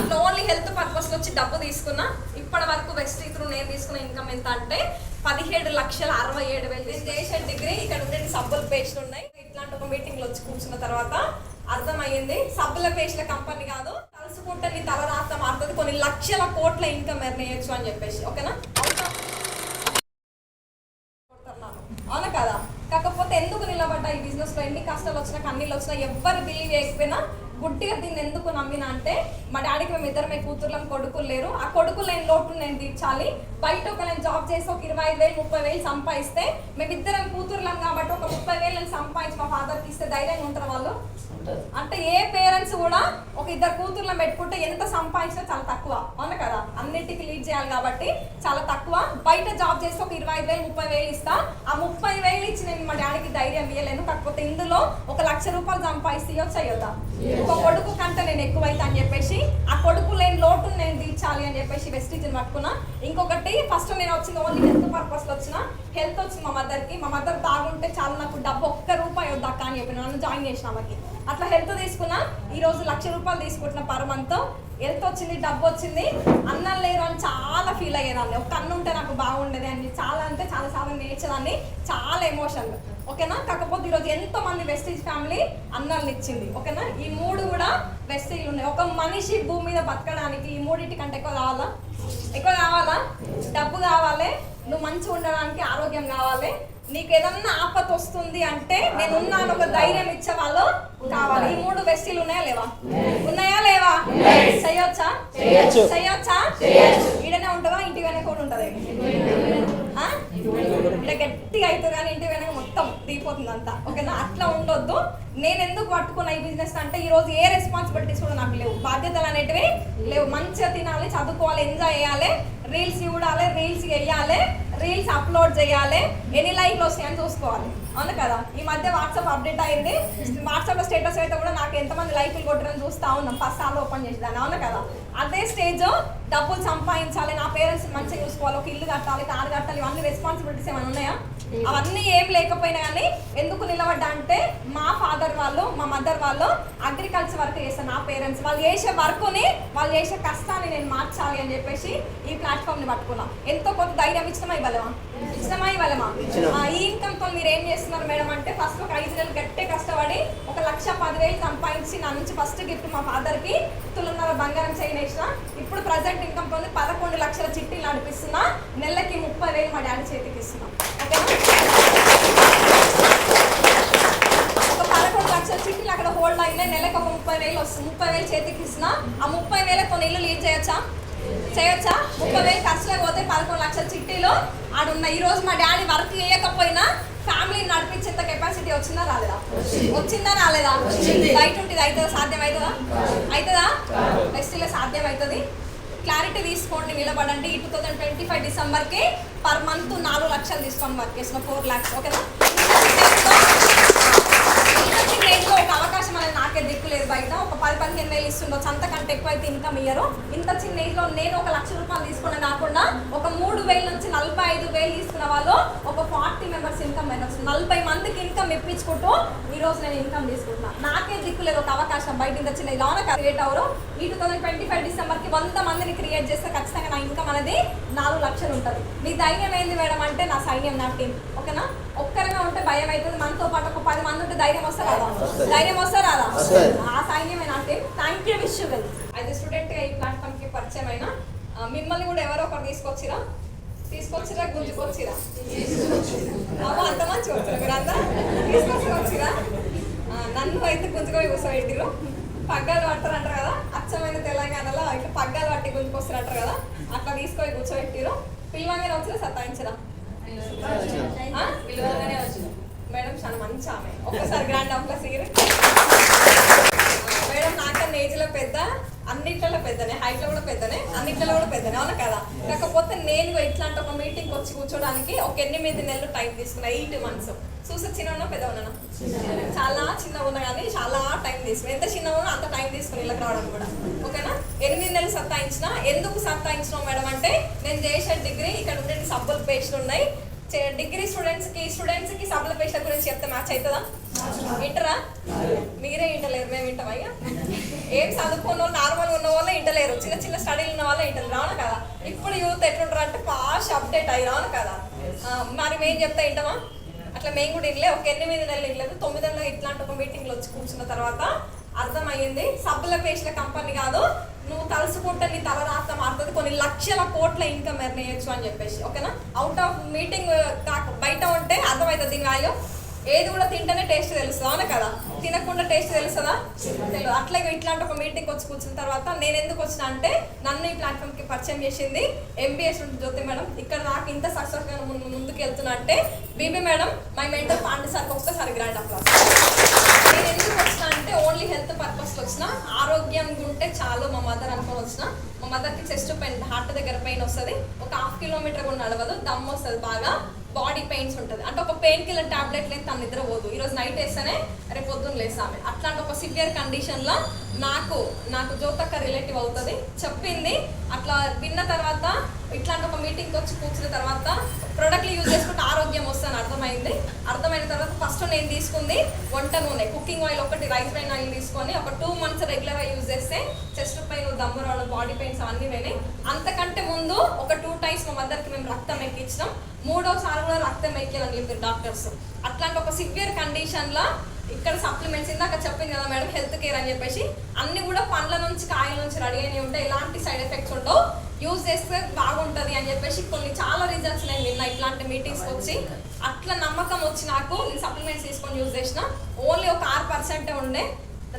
అట్లా only health purpose వచ్చి డబ్బు తీసుకున్నా ఇప్పటి వరకు వెస్ట్ ఇతరు నేను తీసుకున్న ఇన్కమ్ ఎంత అంటే పదిహేడు లక్షల అరవై ఏడు వేలు నేను చేసే డిగ్రీ ఇక్కడ ఉండే సబ్బుల పేస్ట్లు ఉన్నాయి. ఇట్లాంటి ఒక మీటింగ్లో వచ్చి కూర్చున్న తర్వాత అర్థమయ్యింది. సబ్బుల పేస్ట్ల కంపెనీ కాదు తలుసుకుంటే నీ తల రాత మారుతుంది. కొన్ని లక్షల కోట్ల ఇన్కమ్ ఎర్న్ అని చెప్పేసి. ఓకేనా? అవునా? అవునా కదా? కాకపోతే ఎందుకు నిలబడ్డా ఈ బిజినెస్లో? ఎన్ని కష్టాలు వచ్చినా కన్నీళ్ళు వచ్చినా ఎవ్వరు బిలీవ్ చేయకపోయినా గుడ్డిగా దీన్ని ఎందుకు నమ్మినా అంటే మా డాడీకి మేము ఇద్దరమే కూతుర్లం కొడుకులు లేరు. ఆ కొడుకులు లేని లోటు నేను తీర్చాలి. బయట ఒక నేను జాబ్ చేసి ఒక ఇరవై ఐదు వేలు ముప్పై వేలు సంపాదిస్తే మేమిద్దరం కూతుర్లం కాబట్టి ఒక ముప్పై వేలు నేను సంపాదించి మా ఫాదర్కి ఇస్తే ధైర్యంగా ఉంటారు వాళ్ళు. అంటే ఏ పేరెంట్స్ కూడా ఇద్దరు కూతుర్లను పెట్టుకుంటే ఎంత సంపాదించినా చాలా తక్కువ. అవును కదా? అన్నిటికీ లీడ్ చేయాలి కాబట్టి చాలా తక్కువ. బయట జాబ్ చేస్తే ఒక ఇరవై ఐదు వేలు ముప్పై వేలు ఇస్తా. ఆ ముప్పై వేలు ఇచ్చి నేను మా డాడీకి ధైర్యం ఇవ్వలేను కాకపోతే ఇందులో ఒక లక్ష రూపాయలు సంపాదిస్తే అయ్యొద్దా ఒక కొడుకు కంటే నేను ఎక్కువైతే అని చెప్పేసి ఆ కొడుకు లేని లోటు నేను తీర్చాలి అని చెప్పేసి వెస్టీజ్ని పట్టుకున్నా. ఇంకొకటి ఫస్ట్ నేను వచ్చింది ఓన్లీ హెల్త్ పర్పస్లో వచ్చిన. హెల్త్ వచ్చింది మా మదర్కి. మా మదర్ తాగుంటే చాలా నాకు డబ్బు ఒక్క రూపాయి వద్దక్క అని చెప్పి నన్ను జాయిన్ చేసిన ఆమెకి. అట్లా హెల్త్ తీసుకున్నా ఈ రోజు లక్ష రూపాయలు తీసుకుంటున్న పర్ మంత్ హెల్త్ వచ్చింది డబ్బు వచ్చింది. అన్నం లేరు అని చాలా ఫీల్ అయ్యేదాన్ని ఒక అన్నం ఉంటే నాకు బాగుండేది అని. చాలా అంటే చాలా సార్లు నేర్చేదాన్ని. చాలా ఎమోషన్ ఓకేనా? కాకపోతే ఈరోజు ఎంతో మంది వెస్టీజ్ ఫ్యామిలీ అన్నాలను ఇచ్చింది. ఓకేనా? ఈ మూడు కూడా వెస్టీజ్ ఉన్నాయి. ఒక మనిషి భూమి మీద బతకడానికి ఈ మూడింటి కంటే ఎక్కువ కావాలా? ఎక్కువ కావాలా? డబ్బు కావాలి. నువ్వు మంచిగా ఉండడానికి ఆరోగ్యం కావాలి. నీకు ఏదన్నా ఆపత వస్తుంది అంటే నేను ఉన్నాను ఒక ధైర్యం ఇచ్చే వాళ్ళు కావాలి. ఈ మూడు వెస్టీలు ఉన్నాయా లేవా? ఉన్నాయా లేవా? చేయొచ్చా? చేయొచ్చు. చేయొచ్చా? ఈడనే ఉంటుందా? ఇంటి వెనక కూడా ఉంటది. ఆ? ఇక్కడ గట్టిగా అవుతుంది కానీ ఇంటి వెనక మొత్తం దిగిపోతుంది అంతా ఓకేనా? అట్లా ఉండొద్దు. నేను ఎందుకు పట్టుకున్న ఈ బిజినెస్ అంటే ఈ రోజు ఏ రెస్పాన్సిబిలిటీస్ కూడా నాకు లేవు. బాధ్యతలు అనేటివి లేవు. మంచిగా తినాలి చదువుకోవాలి ఎంజాయ్ చేయాలి. రీల్స్ చూడాలి రీల్స్ వేయాలి రీల్స్ అప్లోడ్ చేయాలి. ఎన్ని లైక్లు వస్తాయని చూసుకోవాలి. అవును కదా? ఈ మధ్య వాట్సాప్ అప్డేట్ అయింది. వాట్సాప్లో స్టేటస్ అయితే కూడా నాకు ఎంతమంది లైక్లు కొట్టడం చూస్తా ఉన్నాం. ఫస్ట్ ఆల్ ఓపెన్ చేసేదాన్ని. అవును కదా? అదే స్టేజ్ డబ్బులు సంపాదించాలి నా పేరెంట్స్ మంచిగా చూసుకోవాలి ఒక ఇల్లు కట్టాలి కారు కట్టాలి ఇవన్నీ రెస్పాన్సిబిలిటీస్ ఏమైనా ఉన్నాయా? అవన్నీ ఏం లేకపోయినా కానీ ఎందుకు నిలబడ్డా అంటే మా ఫాదర్ వాళ్ళు మా మదర్ వాళ్ళు అగ్రికల్చర్ వర్క్ చేస్తారు నా పేరెంట్స్. వాళ్ళు చేసే వర్క్ని వాళ్ళు చేసే కష్టాన్ని నేను మార్చాలి అని చెప్పేసి ఈ ప్లాట్ఫామ్ని పట్టుకున్నా. ఎంతో కొంత ధైర్యం ఇచ్చినమా ఇవ్వలేమా? ఇచ్చినమా ఇవ్వలేమా. ఆ, ఈ ఇన్కమ్తో మీరు ఏం చేస్తున్నారు మేడం అంటే ఫస్ట్ ఒక ఐదు నెలలు గట్టే కష్టపడి ఒక లక్ష పదివేలు సంపాదించి నా నుంచి ఫస్ట్ గిఫ్ట్ మా ఫాదర్కి తులున్నర బంగారం చేయనేసిన ఇప్పుడు ప్రజెంట్ ఇన్కమ్ పొంది పదకొండు లక్షల చిట్టీలు నడిపిస్తున్నా నెలకి ముప్పై వేలు మా డాడీ చేతికి ఇస్తున్నాం. ఓకేనా? ఒక పదకొండు లక్షల చిట్టీలు అక్కడ హోల్డ్ అయినాయి నెలకు ఒక ముప్పై వేలు వస్తుంది. ముప్పై వేలు చేతికి ఇస్తున్నా. ఆ ముప్పై వేలతో ఇల్లు లీడ్ చేయొచ్చా? చేయొచ్చా ముప్పై వేలు ఖర్చులకు పోతే పదకొండు లక్షల చిట్టీలు ఆడున్న ఈ రోజు మా డాడీ వర్క్ చేయకపోయినా ఫ్యామిలీ నడిపించేంత కెపాసిటీ వచ్చిందా రాలేదా వచ్చిందా రాలేదా బయట ఉంటుంది అవుతుందా సాధ్యం అవుతుందా అవుతుందా ఫెస్టివల్ సాధ్యం అవుతుంది క్లారిటీ తీసుకోండి నిలబడండి ఈ టూ థౌసండ్ ట్వంటీ ఫైవ్ డిసెంబర్కి పర్ మంత్ నాలుగు లక్షలు తీసుకొని వర్క్ చేసిన ఫోర్ ల్యాక్స్ ఓకేనా ఒక అవకాశం అనేది నాకే దిక్కు లేదు బయట. ఒక పది పదిహేను వేలు ఇస్తుండొచ్చు అంతకంటే ఎక్కువ అయితే ఇన్కమ్ ఇయ్యరు. ఇంత చిన్న ఏజ్లో నేను ఒక లక్ష రూపాయలు తీసుకున్న కాకుండా ఒక మూడు వేల నుంచి నలభై ఐదు వేలు తీసుకున్న వాళ్ళు ఒక ఫార్టీ మెంబర్స్ ఇన్కమ్ అయిన నలభై మందికి ఇన్కమ్ ఇప్పించుకుంటూ ఈ రోజు నేను ఇన్కమ్ తీసుకుంటున్నా. నాకే దిక్కు లేదు ఒక అవకాశం బయట ఇంత చిన్న లోన క్రియేట్ అవరు ఈ టూ థౌసండ్ ట్వంటీ ఫైవ్ డిసెంబర్కి వంద మందిని క్రియేట్ చేస్తే ఖచ్చితంగా నా ఇన్కమ్ అనేది నాలుగు లక్షలు ఉంటుంది. మీ ధైర్యం ఏంది మేడం అంటే నా సైన్యం నా టీం ఓకేనా ఒక్కరిగా ఉంటే భయం అవుతుంది మనతో పాటు ఒక పది మంది ఉంటే ధైర్యం వస్తా రాదా. ధైర్యం వస్తా రాదా. ఆ సైన్యమే నా టీం థ్యాంక్ యూ విష్ అది స్టూడెంట్గా ఈ ప్లాట్ఫామ్కి పరిచయం అయినా మిమ్మల్ని కూడా ఎవరో ఒకరు తీసుకొచ్చిరా? తీసుకొచ్చిరా? గుంజుకొచ్చిరా? అవ్వ అంత మంచిగా వచ్చిరా మీరు అంతా. తీసుకొచ్చిరా నన్ను అయితే గుంజుకొని కూర్చోబెట్టిరు పగ్గాలు పడతారు అంటారు కదా? అచ్చమైన తెలంగాణలో ఇట్లా పగ్గాలు పట్టి గుంజుకొస్తారు అంటారు కదా? అట్లా తీసుకొని కూర్చోబెట్టిరు పిల్లగానే వచ్చినా సత్తాయించరా ఆ? పిల్లగానే మేడం చాలా మంచి ఆమె. ఒక్కసారి గ్రాండ్ ఆఫ్ సీర్ మేడం నాకన్నా ఏజ్ పెద్ద అన్నిట్లలో పెద్దనే హైట్లో కూడా పెద్దనే అన్నిట్లలో కూడా పెద్దనే అవునా కదా? కాకపోతే నేను ఇట్లాంటి ఒక మీటింగ్ వచ్చి కూర్చోడానికి ఒక ఎనిమిది నెలలు టైం తీసుకున్నా ఎయిట్ మంత్స్ చూస్తే చిన్న ఉన్నా పెద్ద ఉన్నా చాలా చిన్నగా ఉన్నా కానీ చాలా టైం తీసుకున్నా. ఎంత చిన్నగా ఉన్నా అంత టైం తీసుకుని ఇలా రావడం కూడా. ఓకేనా? ఎనిమిది సంతాయించిన ఎందుకు సత్తాయించినావు మేడం అంటే నేను చేసే డిగ్రీ ఇక్కడ ఉండే సబ్బుల పేస్ట్లు ఉన్నాయి. చే- డిగ్రీ స్టూడెంట్స్కి స్టూడెంట్స్కి సబ్బుల పేస్ట్ల గురించి చెప్తే మ్యాచ్ అవుతుందా? వింటరా? మీరే వింటలేరు మేము వింటామయ్యా ఏం చదువుకున్న వాళ్ళు నార్మల్గా ఉన్న వాళ్ళు వింటలేరు. చిన్న చిన్న స్టడీలు ఉన్న వాళ్ళే వింటారు రావును కదా? ఇప్పుడు యూత్ ఎట్లుంటారు అంటే ఫాస్ట్ అప్డేట్ అయ్యి రావును కదా? మరి మేము చెప్తే వింటామా? అట్లా మేము కూడా వినలే. ఒక ఎనిమిది నెలలు వినలేదు. తొమ్మిది నెలలు ఇట్లాంటి ఒక మీటింగ్లో వచ్చి కూర్చున్న తర్వాత అర్థమయ్యింది? సబ్బుల పేస్ట్ల కంపెనీ కాదు. నువ్వు తలుసుకుంటే నీ తల రాత మారుతుంది కొన్ని లక్షల కోట్ల ఇన్కమ్ ఎర్న్ చేయొచ్చు అని చెప్పేసి. ఓకేనా? అవుట్ ఆఫ్ మీటింగ్ కాక బయట ఉంటే అర్థమవుతుంది దీని వాల్యూ ఏది కూడా తింటేనే టేస్ట్ తెలుస్తుంది? అవునా కదా? తినకుండా టేస్ట్ తెలుస్తుందా? తెలియదు అట్లాగే ఇట్లాంటి ఒక మీటింగ్ వచ్చి కూర్చున్న తర్వాత నేను ఎందుకు వచ్చిన అంటే నన్ను ఈ ప్లాట్ఫామ్కి పరిచయం చేసింది ఎంబీఎస్ జ్యోతి మేడం. ఇక్కడ నాకు ఇంత సక్సెస్గా ముందుకు వెళ్తున్నా అంటే B B madam my mentor Pandey సార్కి ఒకసారి గ్రాండ్ అప్లాస్ నేను ఎందుకు వచ్చిన అంటే ఓన్లీ హెల్త్ పర్పస్ వచ్చిన ఆరోగ్యంగా ఉంటే చాలు మా మదర్ అనుకొని వచ్చిన. మా మదర్కి చెస్ట్ పెయిన్ హార్ట్ దగ్గర పెయిన్ వస్తుంది. ఒక హాఫ్ కిలోమీటర్ కూడా నడవదు దమ్ వస్తుంది బాగా. బాడీ పెయిన్స్ ఉంటుంది. అంటే ఒక పెయిన్ కిల్లర్ టాబ్లెట్ లేదు తను నిద్ర పోదు. ఈరోజు నైట్ వేస్తేనే రేపు పొద్దున్న లేసామె అట్లాంటి ఒక సివియర్ కండిషన్లో నాకు నాకు జ్యోతక్క రిలేటివ్ అవుతుంది. చెప్పింది. అట్లా విన్న తర్వాత ఇట్లాంటి ఒక మీటింగ్కి వచ్చి కూర్చున్న తర్వాత ప్రొడక్ట్లు యూజ్ చేసుకుంటే ఆరోగ్యం వస్తాను అర్థమైంది. అర్థమైన తర్వాత ఫస్ట్ నేను తీసుకుంది వంట నూనె. కుకింగ్ ఆయిల్ ఒకటి రైస్ బ్రైన్ ఆయిల్ తీసుకొని ఒక టూ మంత్స్ రెగ్యులర్గా యూజ్ చేస్తే చెస్ట్ పెయిన్ దమ్ము రావడం బాడీ పెయిన్స్ అన్నీ పోయినాయి. అంతకంటే ముందు ఒక టూ మదర్కి మేము రక్తం ఎక్కించినాం. మూడోసారి కూడా రక్తం ఎక్కాలని చెప్పారు డాక్టర్స్. అట్లాంటి ఒక సివియర్ కండిషన్లో ఇక్కడ సప్లిమెంట్స్ ఇందాక చెప్పింది కదా మేడం హెల్త్ కేర్ అని చెప్పేసి అన్ని కూడా పండ్ల నుంచి కాయల నుంచి రెడీ అయినవి ఉంటాయి. ఎలాంటి సైడ్ ఎఫెక్ట్స్ ఉండవు. యూజ్ చేస్తే బాగుంటుంది అని చెప్పేసి కొన్ని చాలా రీజన్స్ నేను నిన్న ఇట్లాంటి మీటింగ్స్కి వచ్చి అట్లా నమ్మకం వచ్చి నాకు నేను సప్లిమెంట్స్ తీసుకొని యూజ్ చేసిన. ఓన్లీ ఒక ఆరు పర్సెంటే ఉండే.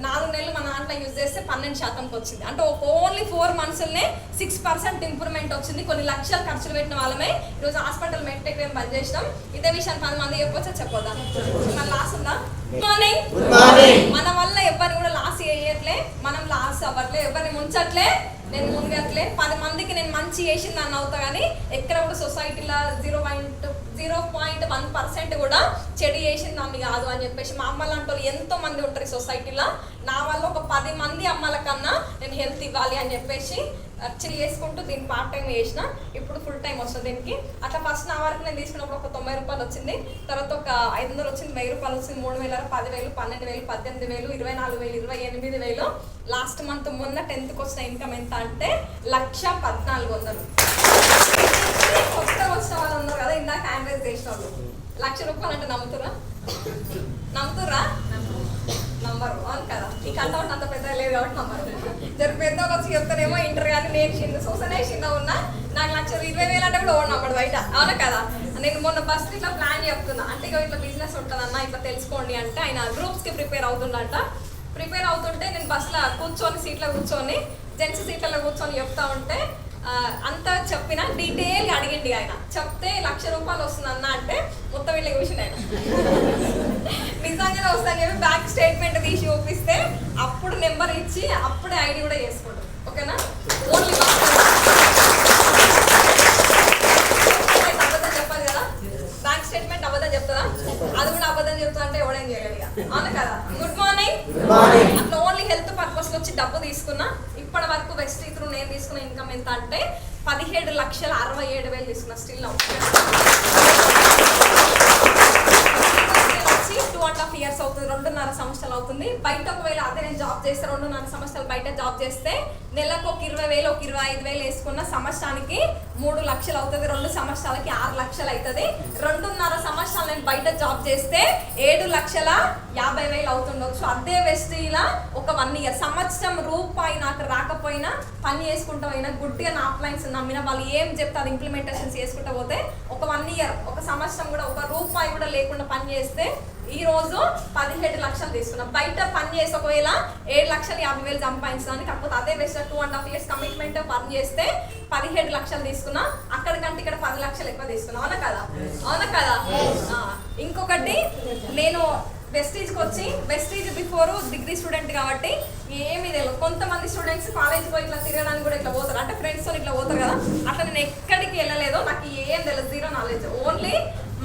నాలుగు నెలలు మన దాంట్లో యూజ్ చేస్తే పన్నెండు శాతంకి వచ్చింది. అంటే ఒక ఓన్లీ ఫోర్ మంత్స్లోనే సిక్స్ పర్సెంట్ ఇంప్రూవ్మెంట్ వచ్చింది. కొన్ని లక్షలు ఖర్చులు పెట్టిన వాళ్ళమే ఈరోజు హాస్పిటల్ మెట్రిక్ మేము బంద్ చేసినాం. ఇదే విషయాన్ని పది మంది చెప్పొచ్చా? చెప్పొద్దా? మన లాస్ ఉందా? మార్నింగ్ మన వల్ల ఎవరిని కూడా లాస్ చేయట్లే. మనం లాస్ అవ్వట్లే. ఎవరిని ముంచట్లే. నేను మునగట్లే పది మందికి నేను మంచి చేసింది అని అవుతా కానీ ఎక్కడ కూడా సొసైటీలో zero point zero point one percent కూడా చెడు చేసింది నన్ను కాదు అని చెప్పేసి మా అమ్మ లాంటి వాళ్ళు ఎంతో మంది ఉంటారు ఈ సొసైటీలో. నా వల్ల ఒక పది మంది అమ్మల కన్నా నేను హెల్త్ ఇవ్వాలి అని చెప్పేసి యాక్చువల్లీ చేసుకుంటూ దీన్ని పార్ట్ టైం చేసిన. ఇప్పుడు ఫుల్ టైం వస్తుంది దీనికి. అట్లా ఫస్ట్ నా వరకు నేను తీసుకున్నప్పుడు ఒక తొంభై రూపాయలు వచ్చింది. తర్వాత ఒక ఐదు వందలు వచ్చింది వెయ్యి రూపాయలు వచ్చింది మూడు వేల పదివేలు పన్నెండు వేలు పద్దెనిమిది వేలు ఇరవై నాలుగు వేలు ఇరవై ఎనిమిది వేలు లాస్ట్ మంత్ మొన్న టెన్త్కి వచ్చిన ఇన్కమ్ ఎంత అంటే లక్ష పద్నాలుగు వందలు. వచ్చిన వాళ్ళు ఉన్నారు కదా ఇందాక హ్యాండ్ చేసిన వాళ్ళు లక్ష రూపాయలు అంటే నమ్ముతురా నమ్ముతురా నంబర్ అవును కదా. ఈ కట్అవుట్ అంత పెద్ద లేదు కాబట్టి నంబర్ జరి పెద్ద వచ్చి చెప్తారేమో ఇంటర్ కానీ నేను చిన్న చూసనే చిన్న ఉన్నా నాకు లక్ష ఇరవై వేలు అంటే కూడా ఓడి నంబర్ బయట. అవునా కదా? నేను మొన్న బస్ ఇట్లా ప్లాన్ చెప్తున్నా. అంటే ఇగో ఇట్లా బిజినెస్ ఉంటుందన్న ఇట్లా తెలుసుకోండి అంటే ఆయన గ్రూప్స్కి ప్రిపేర్ అవుతుందంట ప్రిపేర్ అవుతుంటే నేను బస్సులో కూర్చొని సీట్లో కూర్చొని జెంట్స్ సీట్లలో కూర్చొని చెప్తా ఉంటే అంతా చెప్పిన డీటెయిల్గా అడిగిండి ఆయన. చెప్తే లక్ష రూపాయలు వస్తుంది అన్న అంటే మొత్తం వీళ్ళకి చూసిన ఆయన. నిజంగానే వస్తాను చెప్పి బ్యాంక్ స్టేట్మెంట్ తీసి చూపిస్తే అప్పుడు నెంబర్ ఇచ్చి అప్పుడే ఐడి కూడా చేసుకుంటాం ఓకేనా? ఓన్లీ అబద్ధం కదా? బ్యాంక్ స్టేట్మెంట్ అబద్ధం చెప్తుందా? అది కూడా అబద్ధం చెప్తా అంటే ఎవడేం ఇక. అవును కదా? Good morning. అట్లా ఓన్లీ హెల్త్ పర్పస్ వచ్చి డబ్బు తీసుకున్నా ఇప్పటి వరకు వెస్ట్ త్రూ నేను తీసుకున్న ఇన్కమ్ ఎంత అంటే పదిహేడు లక్షల అరవై ఏడు వేలు తీసుకున్నా స్టిల్ అవుతుంది హాఫ్ ఇయర్స్ అవుతుంది రెండున్నర సంవత్సరాలు అవుతుంది. బయట ఒకవేళ అదే నేను జాబ్ చేస్తే రెండున్నర సంవత్సరాలు బయట జాబ్ చేస్తే నెలకు ఒక ఇరవై వేలు ఒక ఇరవై ఐదు వేలు వేసుకున్న సంవత్సరానికి మూడు లక్షలు అవుతుంది రెండు సంవత్సరాలకి ఆరు లక్షలు అవుతుంది. రెండున్నర సంవత్సరాలు నేను బయట జాబ్ చేస్తే ఏడు లక్షల యాభై వేలు అవుతుండొచ్చు. అదే వెస్టీలా ఒక వన్ ఇయర్. సంవత్సరం రూపాయి నాకు రాకపోయినా పని చేసుకుంటా పోయినా గుడ్డిగా నా అప్లైన్స్ నమ్మిన వాళ్ళు ఏం చెప్తారు ఇంప్లిమెంటేషన్స్ చేసుకుంటా పోతే ఒక వన్ ఇయర్ ఒక సంవత్సరం కూడా ఒక రూపాయి కూడా లేకుండా పని చేస్తే ఈ రోజు పదిహేడు లక్షలు తీసుకున్నా. బయట పని చేసి ఒకవేళ ఏడు లక్షలు యాభై వేలు సంపాదించడానికి కాకపోతే అదే best two and half years commitment పని చేస్తే పదిహేడు లక్షలు తీసుకున్నా. అక్కడికంటే ఇక్కడ పది లక్షలు ఎక్కువ తీసుకున్నా. అవునా కదా? అవునా కదా? ఇంకొకటి నేను వెస్టీజ్కి వచ్చి వెస్టీజ్ బిఫోర్ డిగ్రీ స్టూడెంట్ కాబట్టి ఏమీ తెలియదు. కొంతమంది స్టూడెంట్స్ కాలేజ్ పోయి ఇట్లా తిరగడానికి కూడా ఇట్లా పోతారు. అంటే ఫ్రెండ్స్ ఇట్లా పోతారు కదా? అట్లా నేను ఎక్కడికి వెళ్ళలేదు నాకు ఏం తెలియదు. జీరో నాలెడ్జ్ ఓన్లీ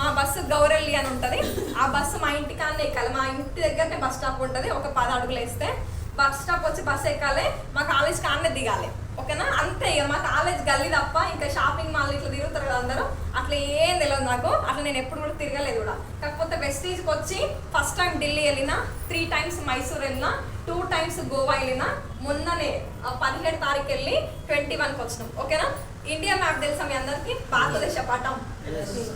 మా బస్సు గౌరెల్లి అని ఉంటుంది. ఆ బస్సు మా ఇంటి కాడనే ఎక్కాలి. మా ఇంటి దగ్గరనే బస్ స్టాప్ ఉంటుంది. ఒక పది అడుగులు వేస్తే బస్ స్టాప్ వచ్చి బస్సు ఎక్కాలి. మా కాలేజ్ కాడనే దిగాలి. ఓకేనా? అంతే ఇక మా కాలేజ్ గల్లీ తప్ప ఇంకా షాపింగ్ మాల్ ఇట్లా తిరుగుతారు కదా అందరూ అట్లా ఏం తెలియదు నాకు. అట్లా నేను ఎప్పుడు కూడా తిరగలేదు కూడా. కాకపోతే వెస్టీజ్కి వచ్చి ఫస్ట్ టైం ఢిల్లీ వెళ్ళిన త్రీ టైమ్స్ మైసూర్ వెళ్ళిన టూ టైమ్స్ గోవా వెళ్ళిన మొన్ననే పదిహేడు తారీఖు వెళ్ళి ట్వంటీ వన్కి వచ్చినాం. ఓకేనా? ఇండియా మ్యాప్ తెలుసా మీ అందరికి? భారతదేశ పటం.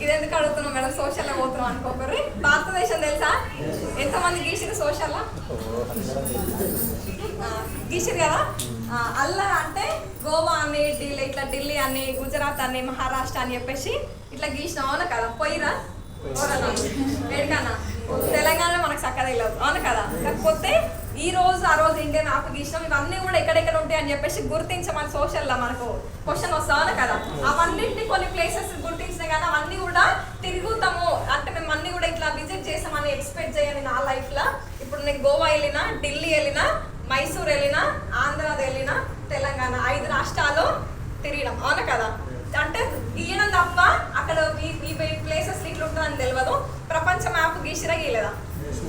ఇది ఎందుకు అడుగుతున్నాం మేడం? సోషల్లో పోతున్నాం అనుకోకర్రి భారతదేశం తెలుసా? ఎంతమంది గీసిన సోషల్లో? గీసిరు కదా? ఆ, అల్లా అంటే గోవా అని ఢిల్లీ ఇట్లా ఢిల్లీ అని గుజరాత్ అని మహారాష్ట్ర అని చెప్పేసి ఇట్లా గీసిన. అవును కదా? పోయిరా? వేడికన్నా? తెలంగాణ మనకు చక్కగా తెలియదు. అవును కదా? కాకపోతే ఈ రోజు ఆ రోజు ఇండియన్ మ్యాప్ గీసినాం. ఇవన్నీ కూడా ఎక్కడెక్కడ ఉంటాయి అని చెప్పేసి గుర్తించమని సోషల్లో మనకు క్వశ్చన్ వస్తా. అవును కదా? అవన్నింటినీ కొన్ని ప్లేసెస్ గుర్తించిన కానీ అవన్నీ కూడా తిరుగుతాము. అంటే మేము అన్ని కూడా ఇట్లా విజిట్ చేసామని ఎక్స్పెక్ట్ చేయని నా లైఫ్లో. ఇప్పుడు నేను గోవా వెళ్ళినా ఢిల్లీ వెళ్ళినా మైసూర్ వెళ్ళినా ఆంధ్రాది వెళ్ళినా తెలంగాణ ఐదు రాష్ట్రాలు తిరిగినాం. అవునా కదా? అంటే గీయడం తప్ప అక్కడ ఈ ప్లేసెస్ ఇట్లా ఉంటుందని తెలియదు ప్రపంచ మ్యాప్ గీసిరా గీయలేదా?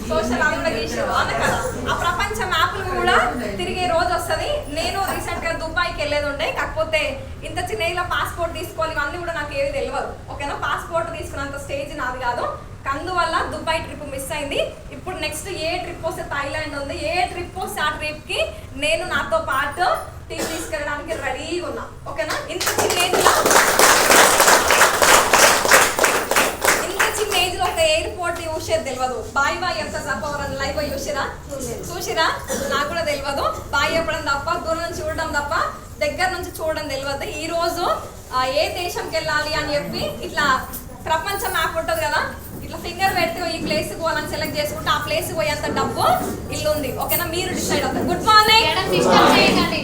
సోషల్ అందులో గీసారు అవునా కదా? ఆ ప్రపంచ మ్యాప్లు కూడా తిరిగే రోజు వస్తుంది. నేను రీసెంట్గా దుబాయ్కి వెళ్ళేది ఉండే. కాకపోతే ఇంత చిన్న పాస్పోర్ట్ తీసుకోవాలి ఇవన్నీ కూడా నాకు ఏవి తెలియదు ఓకేనా? పాస్పోర్ట్ తీసుకున్నంత స్టేజ్ నాది కాదు. అందువల్ల దుబాయ్ ట్రిప్ మిస్ అయింది. ఇప్పుడు నెక్స్ట్ ఏ ట్రిప్ వస్తే థైలాండ్ ఉంది. ఏ ట్రిప్ వస్తే ఆ ట్రిప్కి నేను నాతో పాటు టీం తీసుకెళ్ళడానికి రెడీగా ఉన్నా. ఓకేనా ఇంత చిన్న ఏజ్లో. ఇంత చిన్న ఏజ్లో ఒక ఎయిర్పోర్ట్ చూసేది తెలియదు బాయ్ బాయ్ చెప్తా తప్ప ఎవరైనా లైవ్ చూసిరా? చూసిరా? నాకు కూడా తెలియదు బాయ్ చెప్పడం తప్ప దూరం నుంచి చూడడం తప్ప దగ్గర నుంచి చూడడం తెలియదు ఈ రోజు ఆ, ఏ దేశంకి వెళ్ళాలి అని చెప్పి ఇట్లా ప్రపంచ మ్యాప్ ఉంటుంది కదా? ఇట్లా ఫింగర్ పెడితే ఈ ప్లేస్ పోవాలని సెలెక్ట్ చేసుకుంటే ఆ ప్లేస్ పోయేంత డబ్బు ఇల్లు ఉంది ఓకేనా మీరు డిసైడ్ అవుతారు గుడ్ మార్నింగ్